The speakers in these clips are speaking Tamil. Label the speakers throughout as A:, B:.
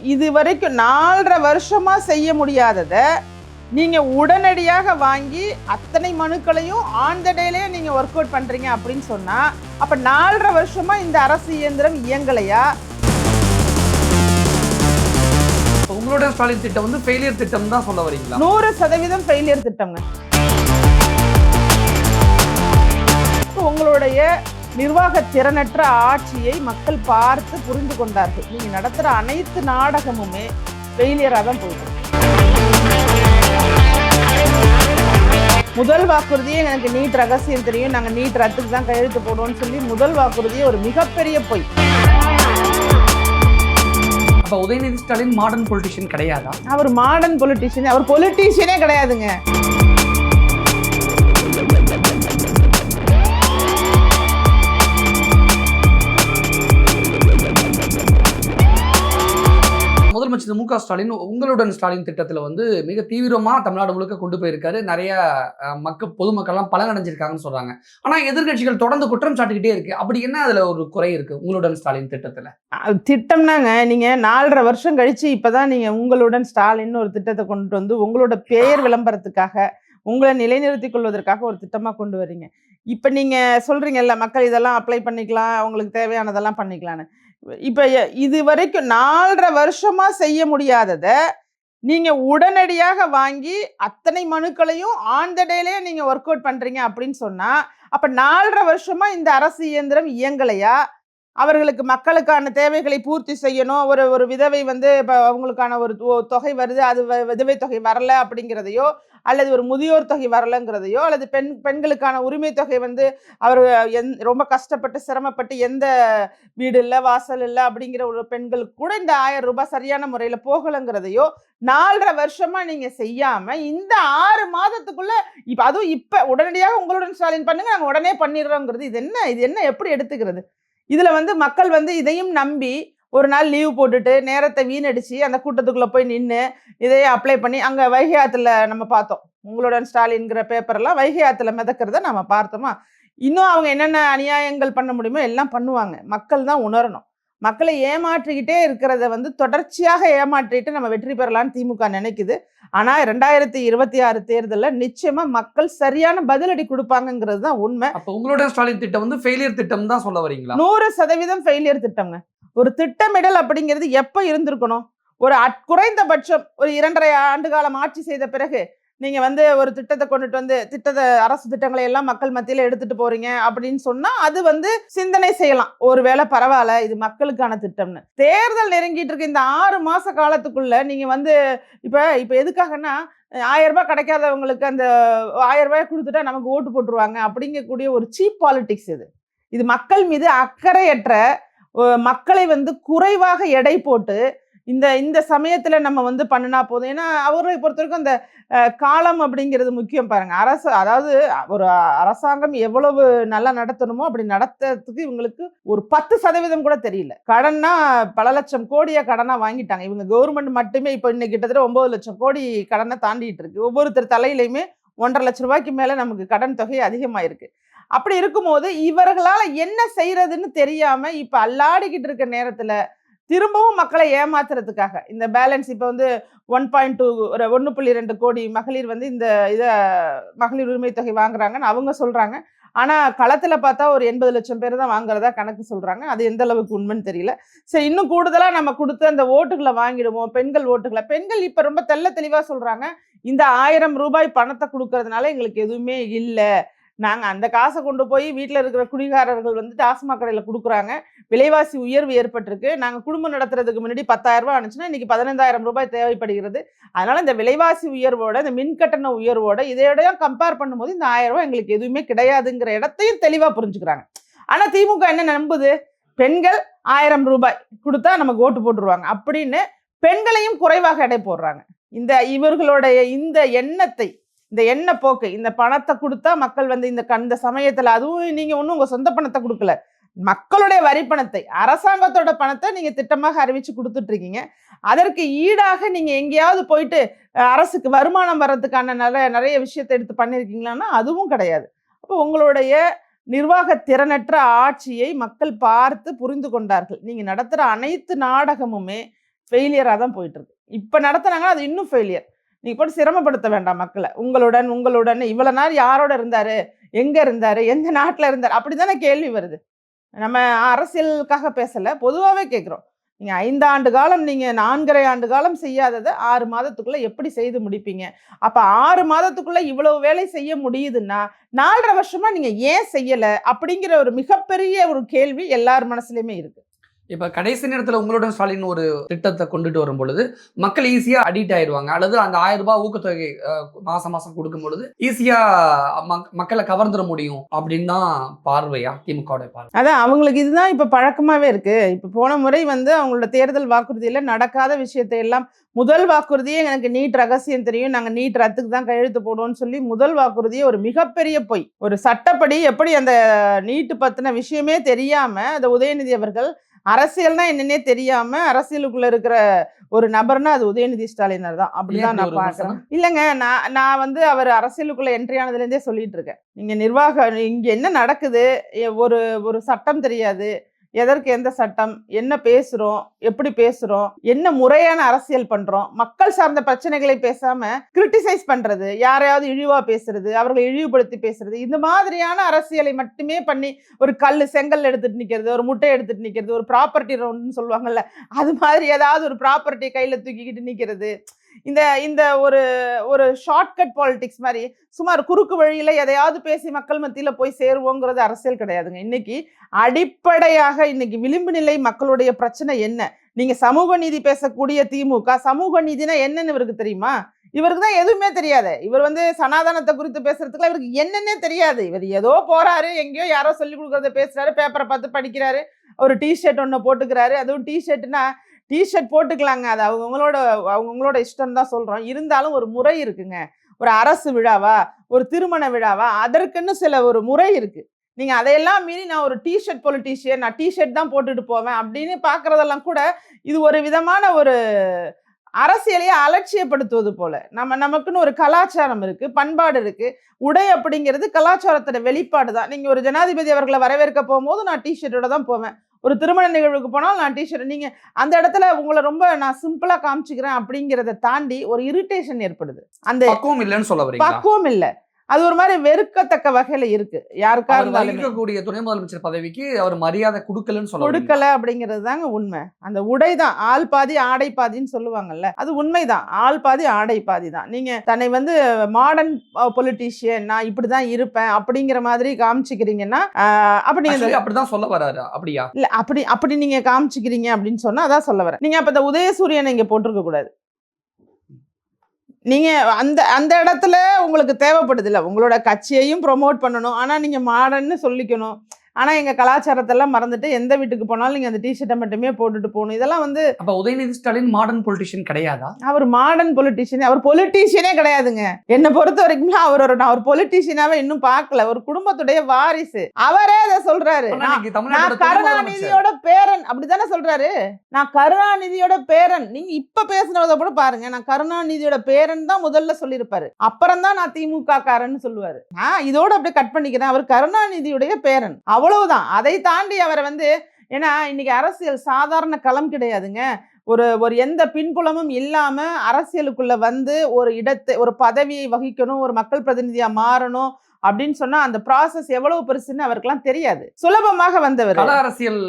A: இது வரைக்கும் நாலரை வருஷமா செய்ய முடியாததை நீங்க உடனடியாக வாங்கி அத்தனை மனுக்களையும் ஆன் த டேலே நீங்க ஒர்க் அவுட் பண்றீங்க அப்படின்னு சொன்னா அப்ப நாலரை வருஷமா இந்த அரசு இயந்திரம் இயங்கலையா?
B: உங்களோட ஸ்டாலின் திட்டம் வந்து ஃபெயிலியர் திட்டம் தான் சொல்ல வரீங்களா?
A: நூறு சதவீதம் ஃபெயிலியர் திட்டங்க உங்களுடைய நிர்வாக திறனற்ற ஆட்சியை மக்கள் பார்த்து புரிந்து கொண்டார்கள். நீங்க நடத்துற அனைத்து நாடகமுமே ஃபெயிலியரா தான் போகுது. முதல் வாக்குறுதியே எனக்கு நீட் ரகசியம் தெரியும். நாங்க நீட் ரத்துக்கு தான் கையெழுத்து போடுவோம்னு சொல்லி முதல் வாக்குறுதியே ஒரு மிகப்பெரிய பொய்.
B: அப்ப உதயநிதி ஸ்டாலின் மாடர்ன் பொலிட்டிஷியன் கிடையாதா?
A: அவர் மாடர்ன் பொலிட்டிஷியன் அவர் பொலிட்டீஷியனே கிடையாதுங்க.
B: முதலமைச்சர் மு க ஸ்டாலின் உங்களுடன் ஸ்டாலின் திட்டத்தில் வந்து மிக தீவிரமாக தமிழ்நாடு முழுக்க கொண்டு போயிருக்காரு. நிறைய மக்கள் பொதுமக்கள்லாம் பலனடைஞ்சிருக்காங்கன்னு சொல்றாங்க. ஆனால் எதிர்க்கட்சிகள் தொடர்ந்து குற்றம் சாட்டிக்கிட்டே இருக்கு. அப்படி என்ன அதில் ஒரு குறை இருக்கு உங்களுடன் ஸ்டாலின் திட்டத்தில்?
A: அது திட்டம்னாங்க. நீங்க நாலரை வருஷம் கழிச்சு இப்பதான் நீங்க உங்களுடன் ஸ்டாலின் ஒரு திட்டத்தை கொண்டு வந்து உங்களோட பெயர் விளம்பரத்துக்காக உங்களை நிலைநிறுத்திக் கொள்வதற்காக ஒரு திட்டமாக கொண்டு வரீங்க இப்போ நீங்கள் சொல்கிறீங்கல்ல மக்கள் இதெல்லாம் அப்ளை பண்ணிக்கலாம் அவங்களுக்கு தேவையானதெல்லாம் பண்ணிக்கலான்னு இப்போ இது வரைக்கும் நாலரை வருஷமாக செய்ய முடியாததை நீங்கள் உடனடியாக வாங்கி அத்தனை மனுக்களையும் ஆன் த டேலே ஒர்க் அவுட் பண்ணுறீங்க அப்படின்னு சொன்னால் அப்போ நாலரை வருஷமாக இந்த அரசு இயந்திரம் இயங்கலையா? அவர்களுக்கு மக்களுக்கான தேவைகளை பூர்த்தி செய்யணும். ஒரு ஒரு விதவை வந்து இப்போ அவங்களுக்கான ஒரு தொ- தொகை வருது அது வ- விதவை தொகை வரல அப்படிங்கிறதையோ அல்லது ஒரு முதியோர் தொகை வரலங்கிறதையோ அல்லது பெண் பெண்களுக்கான உரிமை தொகை வந்து அவர் எந் ரொம்ப கஷ்டப்பட்டு சிரமப்பட்டு எந்த வீடு இல்லை வாசல் இல்லை அப்படிங்கிற ஒரு பெண்களுக்கு கூட இந்த ஆயிரம் ரூபாய் சரியான முறையில் போகலைங்கிறதையோ நாலரை வருஷமா நீங்க செய்யாம இந்த ஆறு மாதத்துக்குள்ள இப்ப அதுவும் இப்ப உடனடியாக உங்களுடன் ஸ்டாலின் பண்ணுங்க நாங்கள் உடனே பண்ணிடுறோங்கிறது இது என்ன இது என்ன எப்படி எடுத்துக்கிறது? இதுல வந்து மக்கள் வந்து இதையும் நம்பி ஒரு நாள் லீவ் போட்டுட்டு நேரத்தை வீணடிச்சு அந்த கூட்டத்துக்குள்ள போய் நின்று இதையே அப்ளை பண்ணி அங்க வைகை ஆத்துல நம்ம பார்த்தோம். உங்களுடன் ஸ்டாலின்ங்கிற பேப்பர்லாம் வைகை ஆத்துல மிதக்கிறத நம்ம பார்த்தோமா? இன்னும் அவங்க என்னென்ன அநியாயங்கள் பண்ண முடியுமோ எல்லாம் பண்ணுவாங்க. மக்கள் தான் உணரணும். மக்களை ஏமாற்றிக்கிட்டே இருக்கிறத வந்து தொடர்ச்சியாக ஏமாற்றிட்டு நம்ம வெற்றி பெறலாம்னு திமுக நினைக்குது. ஆனா ரெண்டாயிரத்தி இருபத்தி ஆறு தேர்தலில் நிச்சயமா மக்கள் சரியான பதிலடி கொடுப்பாங்கங்கிறது தான் உண்மை.
B: அப்ப உங்களுடன் ஸ்டாலின் திட்டம் வந்து ஃபெயிலியர் திட்டம் தான் சொல்ல வரீங்களா
A: நூறு சதவீதம் ஃபெயிலியர் திட்டம்ங்க. ஒரு திட்டமிடல் அப்படிங்கிறது எப்போ இருந்திருக்கணும்? ஒரு அட்- குறைந்தபட்சம் ஒரு இரண்டரை ஆண்டு காலம் ஆட்சி செய்த பிறகு நீங்கள் வந்து ஒரு திட்டத்தை கொண்டுட்டு வந்து திட்டத்தை அரசு திட்டங்களை எல்லாம் மக்கள் மத்தியில் எடுத்துட்டு போறீங்க அப்படின்னு சொன்னால் அது வந்து சிந்தனை செய்யலாம். ஒருவேளை பரவாயில்ல இது மக்களுக்கான திட்டம்னு. தேர்தல் நெருங்கிட்டு இருக்க. இந்த ஆறு மாத காலத்துக்குள்ள நீங்கள் வந்து இப்போ இப்போ எதுக்காகன்னா அஹ் ஆயிரம் ரூபாய் கிடைக்காதவங்களுக்கு அந்த ஆயிரம் ரூபாய் கொடுத்துட்டா நமக்கு ஓட்டு போட்டுருவாங்க அப்படிங்கக்கூடிய ஒரு சீப் பாலிட்டிக்ஸ் இது. இது மக்கள் மீது அக்கறையற்ற மக்களை வந்து குறைவாக எடை போட்டு இந்த இந்த சமயத்தில் நம்ம வந்து பண்ணினா போதும். ஏன்னா அவர்களை பொறுத்த வரைக்கும் அந்த காலம் அப்படிங்கிறது முக்கியம் பாருங்க. அரசு அதாவது ஒரு அரசாங்கம் எவ்வளவு நல்லா நடத்தணுமோ அப்படி நடத்துறதுக்கு இவங்களுக்கு ஒரு பத்து சதவீதம் கூட தெரியல. கடன்னா பல லட்சம் கோடியை கடனாக வாங்கிட்டாங்க. இவங்க கவர்மெண்ட் மட்டுமே இப்போ இன்னைக்கு கிட்டத்தட்ட ஒம்பது லட்சம் கோடி கடனை தாண்டிட்டு இருக்கு. ஒவ்வொருத்தர் தலையிலையுமே ஒன்றரை லட்ச ரூபாய்க்கு மேலே நமக்கு கடன் தொகை அதிகமாயிருக்கு. அப்படி இருக்கும்போது இவர்களால் என்ன செய்யறதுன்னு தெரியாம இப்போ அல்லாடிக்கிட்டு இருக்க நேரத்தில் திரும்பவும் மக்களை ஏமாத்துறதுக்காக இந்த பேலன்ஸ் இப்போ வந்து ஒன் பாயிண்ட் டூ ஒரு ஒன்று புள்ளி ரெண்டு கோடி மகளிர் வந்து இந்த இதை மகளிர் உரிமை தொகை வாங்குறாங்கன்னு அவங்க சொல்கிறாங்க ஆனால் களத்தில் பார்த்தா ஒரு எண்பது லட்சம் பேர் தான் வாங்குறதா கணக்கு சொல்கிறாங்க அது எந்த அளவுக்கு உண்மைன்னு தெரியல. சரி இன்னும் கூடுதலாக நம்ம கொடுத்து அந்த ஓட்டுகளை வாங்கிடுவோம் பெண்கள் ஓட்டுகளை. பெண்கள் இப்போ ரொம்ப தெள்ள தெளிவாக சொல்கிறாங்க இந்த ஆயிரம் ரூபாய் பணத்தை கொடுக்கறதுனால எங்களுக்கு எதுவுமே இல்லை. நாங்கள் அந்த காசை கொண்டு போய் வீட்டில் இருக்கிற குடிகாரர்கள் வந்து டாஸ்மாக் கடையில் கொடுக்குறாங்க. விலைவாசி உயர்வு ஏற்பட்டிருக்கு. நாங்கள் குடும்பம் நடத்துறதுக்கு முன்னாடி பத்தாயிரம் ரூபாய் அனுச்சுன்னா இன்றைக்கி பதினைந்தாயிரம் ரூபாய் தேவைப்படுகிறது. அதனால் இந்த விலைவாசி உயர்வோட இந்த மின் கட்டண உயர்வோட இதையோட கம்பேர் பண்ணும்போது இந்த ஆயிரம் ரூபாய் எங்களுக்கு எதுவுமே கிடையாதுங்கிற இடத்தையும் தெளிவாக புரிஞ்சுக்கிறாங்க. ஆனால் திமுக என்ன நம்புது? பெண்கள் ஆயிரம் ரூபாய் கொடுத்தா நமக்கு ஓட்டு போட்டுருவாங்க. அப்படின்னு பெண்களையும் குறைவாக எடை போடுறாங்க. இந்த இவர்களுடைய இந்த எண்ணத்தை இந்த எண்ண போக்கு இந்த பணத்தை கொடுத்தா மக்கள் வந்து இந்த கந்த சமயத்தில் அதுவும் நீங்கள் ஒன்றும் உங்கள் சொந்த பணத்தை கொடுக்கல. மக்களுடைய வரி பணத்தை அரசாங்கத்தோட பணத்தை நீங்கள் திட்டமாக அறிவிச்சு கொடுத்துட்ருக்கீங்க அதற்கு ஈடாக நீங்கள் எங்கேயாவது போயிட்டு அரசுக்கு வருமானம் வர்றதுக்கான நிறைய நிறைய விஷயத்தை எடுத்து பண்ணியிருக்கீங்களான்னா அதுவும் கிடையாது. அப்போ உங்களுடைய நிர்வாக திறனற்ற ஆட்சியை மக்கள் பார்த்து புரிந்து கொண்டார்கள். நீங்கள் நடத்துகிற அனைத்து நாடகமுமே ஃபெயிலியராக தான் போயிட்டுருக்கு இப்போ நடத்துனாங்கன்னா அது இன்னும் ஃபெயிலியர் நீங்கள் போட்டு சிரமப்படுத்த வேண்டாம் மக்களை. உங்களுடன் உங்களுடன் இவ்வளோ நாள் யாரோட இருந்தார்? எங்கே இருந்தார்? எந்த நாட்டில் இருந்தார்? அப்படி தானே கேள்வி வருது. நம்ம அரசியலுக்காக பேசலை பொதுவாகவே கேட்குறோம் நீங்க ஐந்தாண்டு காலம் நீங்கள் நான்கரை ஆண்டு காலம் செய்யாததை ஆறு மாதத்துக்குள்ளே எப்படி செய்து முடிப்பீங்க? அப்போ ஆறு மாதத்துக்குள்ளே இவ்வளவு வேலை செய்ய முடியுதுன்னா நாலரை வருஷமாக நீங்கள் ஏன் செய்யலை? அப்படிங்கிற ஒரு மிகப்பெரிய ஒரு கேள்வி எல்லார் மனசுலையுமே இருக்குது
B: இப்போ கடைசி நேரத்தில் உங்களுடன் ஸ்டாலின் ஒரு திட்டத்தை கொண்டுட்டு வரும் பொழுது மக்கள் ஈஸியாக அடிக்ட் ஆயிடுவாங்க. அல்லது அந்த ஆயிரம் ரூபாய் ஊக்கத்தொகை மாசம் மாசம் கொடுக்கும் பொழுது ஈஸியா மக்- மக்களை கவர்ந்துட முடியும் அப்படின்னு தான் பார்வையா திமுக பார்வை.
A: அதான் அவங்களுக்கு இதுதான் இப்போ பழக்கமாவே இருக்கு. இப்போ போன முறை வந்து அவங்களோட தேர்தல் வாக்குறுதியில நடக்காத விஷயத்தை எல்லாம் முதல் வாக்குறுதியே எனக்கு நீட் ரகசியம் தெரியும். நாங்கள் நீட் ரத்துக்கு தான் கையெழுத்து போடுவோம்னு சொல்லி முதல் வாக்குறுதியே ஒரு மிகப்பெரிய பொய். ஒரு சட்டப்படி எப்படி அந்த நீட்டு பத்தின விஷயமே தெரியாம அந்த உதயநிதி அவர்கள் அரசியல்னா என்னன்னே தெரியாம அரசியலுக்குள்ள இருக்கிற ஒரு நபர்னா அது உதயநிதி ஸ்டாலினர் தான். அப்படிதான் நான்
B: விமர்சனம்?
A: இல்லைங்க நான் நான் வந்து அவர் அரசியலுக்குள்ள என்ட்ரி ஆனதுல இருந்தே சொல்லிட்டு இருக்கேன். நீங்க நிர்வாக இங்க என்ன நடக்குது? ஒரு ஒரு சட்டம் தெரியாது. எதற்கு எந்த சட்டம் என்ன பேசுறோம் எப்படி பேசுறோம் என்ன முறையான அரசியல் பண்றோம் மக்கள் சார்ந்த பிரச்சனைகளை பேசாம கிரிட்டிசைஸ் பண்றது யாரையாவது இழிவா பேசுறது அவர்களை இழிவுபடுத்தி பேசுறது இந்த மாதிரியான அரசியலை மட்டுமே பண்ணி ஒரு கல் செங்கல் எடுத்துட்டு நிக்கிறது ஒரு முட்டை எடுத்துட்டு நிக்கிறது ஒரு ப்ராப்பர்ட்டி ரவுண்ட்னு சொல்லுவாங்கல்ல அது மாதிரி ஏதாவது ஒரு ப்ராப்பர்ட்டி கையில தூக்கிக்கிட்டு நிக்கிறது. இந்த இந்த ஒரு ஒரு ஷார்ட்கட் பாலிடிக்ஸ் மாதிரி சுமார் குறுக்கு வழியில் எதையாவது பேசி மக்கள் மத்தியில் போய் சேருவோங்கிறது அரசியல் கிடையாதுங்க. இன்னைக்கு அடிப்படையாக இன்னைக்கு விளிம்பு நிலை மக்களுடைய பிரச்சனை என்ன? நீங்கள் சமூக நீதி பேசக்கூடிய திமுக சமூக நீதினா என்னன்னு இவருக்கு தெரியுமா? இவருக்கு தான் எதுவுமே தெரியாது. இவர் வந்து சனாதனத்தை குறித்து பேசுறதுக்குலாம் இவருக்கு என்னன்னே தெரியாது. இவர் ஏதோ போறாரு எங்கேயோ யாரோ சொல்லி கொடுக்குறத பேசுறாரு பேப்பரை பார்த்து படிக்கிறாரு ஒரு டிஷர்ட் ஒன்று போட்டுக்கிறாரு. அதுவும் டிஷர்ட்னா டிஷர்ட் போட்டுக்கலாங்க. அது அவங்கவுங்களோட அவங்கவுங்களோட இஷ்டம் தான் சொல்கிறோம் இருந்தாலும் ஒரு முறை இருக்குங்க. ஒரு அரசு விழாவா ஒரு திருமண விழாவா அதற்குன்னு சில ஒரு முறை இருக்குது நீங்கள் அதையெல்லாம் மீறி நான் ஒரு டிஷர்ட் பொலிட்டீஷியன் நான் டிஷர்ட் தான் போட்டுட்டு போவேன் அப்படின்னு பார்க்குறதெல்லாம் கூட இது ஒரு விதமான ஒரு அரசியலையே அலட்சியப்படுத்துவது போல. நம்ம நமக்குன்னு ஒரு கலாச்சாரம் இருக்கு பண்பாடு இருக்கு. உடை அப்படிங்கிறது கலாச்சாரத்தோட வெளிப்பாடு தான். நீங்க ஒரு ஜனாதிபதி அவர்களை வரவேற்க போகும்போது நான் டிஷர்ட்டோட தான் போவேன். ஒரு திருமண நிகழ்வுக்கு போனாலும் நான் டிஷர்ட் நீங்க அந்த இடத்துல உங்களை ரொம்ப நான் சிம்பிளா காமிச்சுக்கிறேன் அப்படிங்கிறத தாண்டி ஒரு இரிட்டேஷன் ஏற்படுது. அந்த
B: பக்குவம் இல்லைன்னு சொல்ல
A: பக்குவம் இல்ல. அது ஒரு மாதிரி வெறுக்கத்தக்க வகையில இருக்கு. யாருக்கா இருந்தாலுமே.
B: வகிக்கக்கூடிய துணை முதலமைச்சர் பதவிக்கு அவர் மரியாதை கொடுக்கலன்னு சொல்ல?
A: கொடுக்கல அப்படிங்கிறது தாங்க உண்மை. அந்த உடை தான் ஆள் பாதி ஆடை பாதின்னு சொல்லுவாங்கல்ல அது உண்மைதான் ஆள் பாதி ஆடை பாதி தான். நீங்க தன்னை வந்து மாடர்ன் பொலிட்டீஷியன் நான் இப்படிதான் இருப்பேன் அப்படிங்கிற மாதிரி காமிச்சிக்கிறீங்கன்னா ஆஹ், அப்ப நீங்க
B: அப்படிதான் சொல்ல வராரு அப்படியா?
A: இல்ல அப்படி அப்படி நீங்க காமிச்சிக்கிறீங்க அப்படின்னு சொன்னா அதான் சொல்ல வரேன் நீங்க அப்ப இந்த உதயசூரியனை இங்க போட்டிருக்க கூடாது. நீங்கள் அந்த அந்த இடத்துல உங்களுக்கு தேவைப்படுதில்ல. உங்களோட கட்சியையும் ப்ரொமோட் பண்ணணும். ஆனால் நீங்கள் மாடர்ன்னு சொல்லிக்கணும். ஆனா எங்க கலாச்சாரத்தெல்லாம் மறந்துட்டு எந்த வீட்டுக்கு போனாலும் நீங்க அந்த டிஷர்ட்டை மட்டுமே போட்டுட்டு போகணும். இதெல்லாம் வந்து
B: அப்ப உதயநிதி ஸ்டாலின் மாடர்ன் பொலிட்டிஷியன் கிடையாதா?
A: அவர் மாடர்ன் பொலிட்டீஷியன் அவர் பொலிட்டீஷியனே கிடையாதுங்க. என்னை பொறுத்த வரைக்கும் அவர் ஒரு நான் ஒரு பொலிட்டீஷியனாவே இன்னும் பார்க்கல. ஒரு குடும்பத்துடைய வாரிசு. அவரே அதை சொல்றாரு. நான். கருணாநிதியோட பேரன். அப்படித்தானே சொல்றாரு? நான் கருணாநிதியோட பேரன். நீங்க இப்ப பேசுனத கூட பாருங்க. நான் கருணாநிதியோட பேரன் தான் முதல்ல சொல்லியிருப்பாரு. அப்புறம் தான் நான் திமுக காரன்னு சொல்லுவாரு. நான் இதோட அப்படியே கட் பண்ணிக்கிறேன். அவர் கருணாநிதியுடைய பேரன். அவ்வளவுதான். அதை தாண்டி அவரை வந்து ஏன்னா இன்னைக்கு அரசியல் சாதாரண களம் கிடையாதுங்க. ஒரு ஒரு எந்த பின்புலமும் இல்லாம அரசியலுக்குள்ள வந்து ஒரு இடத்தை ஒரு பதவியை வகிக்கணும் ஒரு மக்கள் பிரதிநிதியா மாறணும் அப்படின்னு சொன்னா அந்த ப்ராசஸ் எவ்வளவு பெருசுன்னு அவருக்கெல்லாம் தெரியாது. சுலபமாக வந்தவர்.
B: கள அரசியல்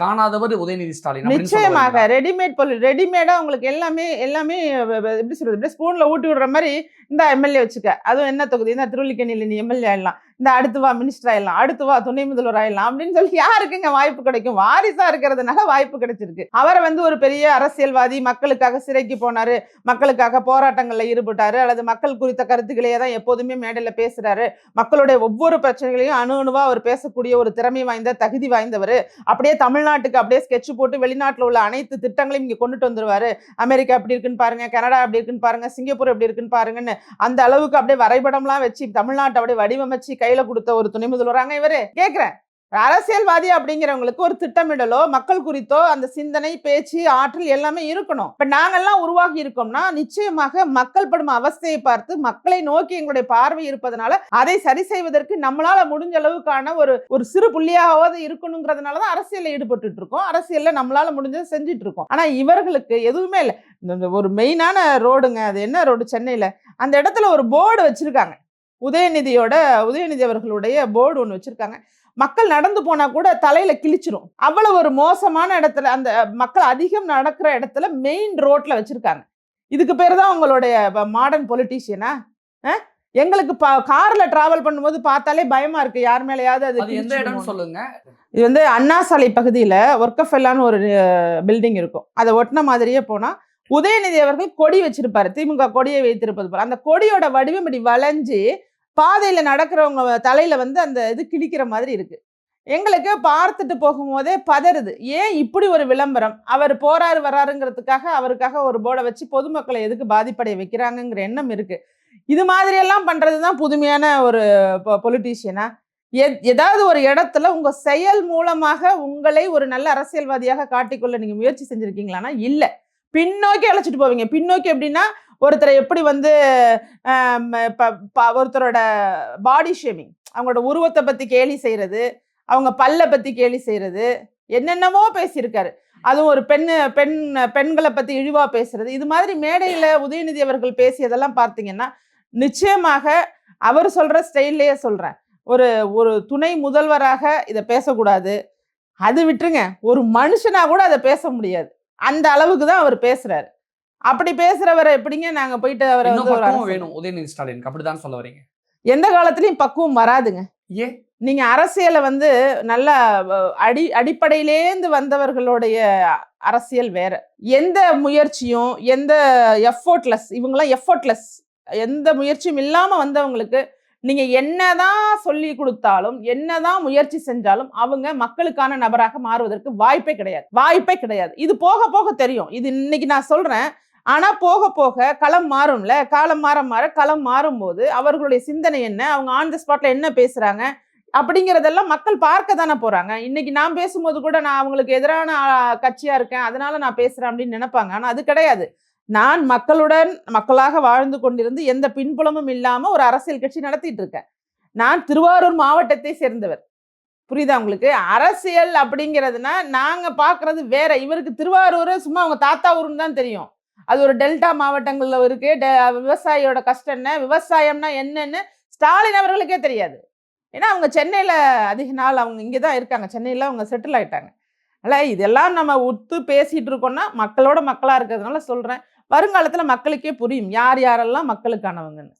B: காணாதவர் உதயநிதி ஸ்டாலின்
A: நிச்சயமாக? ரெடிமேட் பொருள் ரெடிமேடா உங்களுக்கு எல்லாமே எல்லாமே எப்படி சொல்றது அப்படியே ஸ்பூன்ல ஊட்டி விடுற மாதிரி இந்த எம்எல்ஏ வச்சுக்க. அதுவும் என்ன தொகுதி? இந்த திருவள்ளிக்கணியில் நீ எம்எல்ஏ ஆயிடலாம். இந்த அடுத்து வா மினிஸ்டர் ஆயிடலாம் அடுத்து வா துணை முதல்வர் ஆயிடலாம் அப்படின்னு சொல்லி யாருக்குங்க வாய்ப்பு கிடைக்கும்? வாரிசா இருக்கிறதுனால வாய்ப்பு கிடைச்சிருக்கு. அவரை வந்து ஒரு பெரிய அரசியல்வாதி மக்களுக்காக சிறைக்கு போனாரு மக்களுக்காக போராட்டங்களில் ஈடுபட்டாரு அல்லது மக்கள் குறித்த கருத்துக்களையே தான் எப்போதுமே மேடையில் பேசுறாரு. மக்களுடைய ஒவ்வொரு பிரச்சனைகளையும் அணு அணுவா அவர் பேசக்கூடிய ஒரு திறமை வாய்ந்த தகுதி வாய்ந்தவர். அப்படியே தமிழ்நாட்டுக்கு அப்படியே ஸ்கெட்ச் போட்டு வெளிநாட்டில் உள்ள அனைத்து திட்டங்களையும் இங்கே கொண்டுட்டு வந்துருவாரு. அமெரிக்கா எப்படி இருக்குன்னு பாருங்க கனடா எப்படி இருக்குன்னு பாருங்க சிங்கப்பூர் எப்படி இருக்குன்னு பாருங்கன்னு அந்த அளவுக்கு அப்படியே வரைபடம்லாம் வச்சு தமிழ்நாட்டை அப்படியே வடிவமைச்சு கையில கொடுத்த ஒரு துணை முதல்வராங்க இவரு கேக்குறேன் அரசியல்வாதி அப்படிங்கிறவங்களுக்கு ஒரு திட்டமிடலோ மக்கள் குறித்தோ அந்த சிந்தனை பேச்சு ஆற்றல் எல்லாமே இருக்கணும். இப்ப நாங்கெல்லாம் உருவாகி இருக்கோம்னா நிச்சயமாக மக்கள் படும் அவஸ்தையை பார்த்து மக்களை நோக்கி எங்களுடைய பார்வை இருப்பதனால அதை சரி செய்வதற்கு நம்மளால முடிஞ்ச அளவுக்கான ஒரு ஒரு சிறு புள்ளியாவது இருக்கணுங்கிறதுனாலதான் அரசியல்ல ஈடுபட்டு இருக்கோம். அரசியல்ல நம்மளால முடிஞ்சதை செஞ்சுட்டு இருக்கோம். ஆனா இவர்களுக்கு எதுவுமே இல்லை. இந்த ஒரு மெயினான ரோடுங்க அது என்ன ரோடு? சென்னையில. அந்த இடத்துல ஒரு போர்டு வச்சிருக்காங்க. உதயநிதியோட உதயநிதி அவர்களுடைய போர்டு ஒன்று வச்சிருக்காங்க. மக்கள் நடந்து போனா கூட தலையில கிழிச்சிரும். அவ்வளவு ஒரு மோசமான இடத்துல அந்த மக்கள் அதிகம் நடக்கிற இடத்துல மெயின் ரோட்ல வச்சிருக்காங்க. இதுக்கு பேர் தான் உங்களுடைய மாடர்ன் பொலிட்டீஷியனா எங்களுக்கு பா கார்ல டிராவல் பண்ணும்போது பார்த்தாலே பயமா இருக்கு. யார் மேலேயாவது அது
B: எந்த. இடம்னு சொல்லுங்க.
A: இது வந்து அண்ணா சாலை பகுதியில் ஒர்க்கஃபெல்லான்னு ஒரு பில்டிங் இருக்கும். அதை ஒட்டின மாதிரியே போனால் உதயநிதி அவர்கள் கொடி வச்சிருப்பாரு. திமுக கொடியை வைத்திருப்பது போல. அந்த கொடியோட வடிவம் இப்படி வளைஞ்சு பாதையில் நடக்கிறவங்க தலையில் வந்து அந்த இது கிழிக்கிற மாதிரி இருக்குது எங்களுக்கு பார்த்துட்டு போகும்போதே பதறுது. ஏன் இப்படி ஒரு விளம்பரம்? அவர் போறாரு வராருங்கிறதுக்காக அவருக்காக ஒரு போர்டை வச்சு பொதுமக்களை எதுக்கு பாதிப்படைய வைக்கிறாங்கங்கிற எண்ணம் இருக்கு. இது மாதிரியெல்லாம் பண்ணுறது தான் புதுமையான ஒரு பொலிட்டீஷியனா ஏதாவது ஒரு இடத்துல உங்கள் செயல் மூலமாக உங்களை ஒரு நல்ல அரசியல்வாதியாக காட்டிக்கொள்ள நீங்கள் முயற்சி செஞ்சுருக்கீங்களானா இல்லை. பின்னோக்கி அழைச்சிட்டு போவீங்க. பின்னோக்கி எப்படின்னா ஒருத்தரை எப்படி வந்து இப்போ ஒருத்தரோட பாடி ஷேமிங் அவங்களோட உருவத்தை பற்றி கேலி செய்கிறது அவங்க பல்லை பற்றி கேலி செய்கிறது என்னென்னமோ பேசியிருக்காரு. அதுவும் ஒரு பெண் பெண் பெண்களை பற்றி இழிவாக பேசுறது இது மாதிரி மேடையில் உதயநிதி அவர்கள் பேசியதெல்லாம் பார்த்தீங்கன்னா நிச்சயமாக அவர் சொல்கிற ஸ்டைல்லையே சொல்கிறேன் ஒரு ஒரு துணை முதல்வராக இதை பேசக்கூடாது. அது விட்டுருங்க. ஒரு மனுஷனா கூட அதை பேச முடியாது. அந்த அளவுக்கு தான் அவர் பேசுகிறாரு அப்படி பேசுறவரை எப்படிங்க நாங்க போயிட்டு அவரை
B: இன்னும் பக்குவம் வேணும் உதயநிதி ஸ்டாலினுக்கு அப்படிதான் சொல்ல வரீங்க.
A: எந்த காலத்துலயும் பக்குவம் வராதுங்க.
B: ஏன்?
A: நீங்க அரசியலை வந்து நல்ல அஹ், அடி அடிப்படையிலேந்து வந்தவர்களுடைய அரசியல் வேற. எந்த முயற்சியும் எந்த எஃபோர்ட்லெஸ் இவங்கெல்லாம் எஃபோர்ட்லெஸ் எந்த முயற்சியும் இல்லாம வந்தவங்களுக்கு நீங்க என்னதான் சொல்லி கொடுத்தாலும் என்னதான் முயற்சி செஞ்சாலும் அவங்க மக்களுக்கான நபராக மாறுவதற்கு வாய்ப்பே கிடையாது. வாய்ப்பே கிடையாது. இது போக போக தெரியும். இது இன்னைக்கு நான் சொல்றேன். ஆனால் போக போக களம் மாறும்ல காலம் மாற மாற களம் மாறும்போது அவர்களுடைய சிந்தனை என்ன அவங்க ஆன் த ஸ்பாட்ல என்ன பேசுகிறாங்க அப்படிங்கிறதெல்லாம் மக்கள் பார்க்க தானே போகிறாங்க இன்னைக்கு நான் பேசும்போது கூட நான் அவங்களுக்கு எதிரான கட்சியாக இருக்கேன் அதனால நான் பேசுகிறேன் அப்படின்னு நினைப்பாங்க. ஆனால் அது கிடையாது. நான் மக்களுடன் மக்களாக வாழ்ந்து கொண்டிருந்து எந்த பின்புலமும் இல்லாமல் ஒரு அரசியல் கட்சி நடத்திட்டு இருக்கேன். நான் திருவாரூர் மாவட்டத்தை சேர்ந்தவர். புரியுதா உங்களுக்கு? அரசியல் அப்படிங்கிறதுனா நாங்கள் பார்க்குறது வேற. இவருக்கு திருவாரூர் சும்மா அவங்க தாத்தா ஊருன்னு தான் தெரியும். அது ஒரு டெல்டா மாவட்டங்களில் இருக்கு டெ- விவசாயியோட கஷ்டம் என்ன? விவசாயம்னா என்னன்னு ஸ்டாலின் அவர்களுக்கே தெரியாது. ஏன்னா அவங்க சென்னையில் அதிக நாள் அவங்க இங்கே தான் இருக்காங்க. சென்னையில் அவங்க செட்டில் ஆகிட்டாங்க அல்ல இதெல்லாம் நம்ம ஒத்து பேசிகிட்டு இருக்கோம்னா மக்களோட மக்களாக இருக்கிறதுனால சொல்கிறேன் வருங்காலத்தில் மக்களுக்கே புரியும். யார் யாரெல்லாம் மக்களுக்கானவங்கன்னு.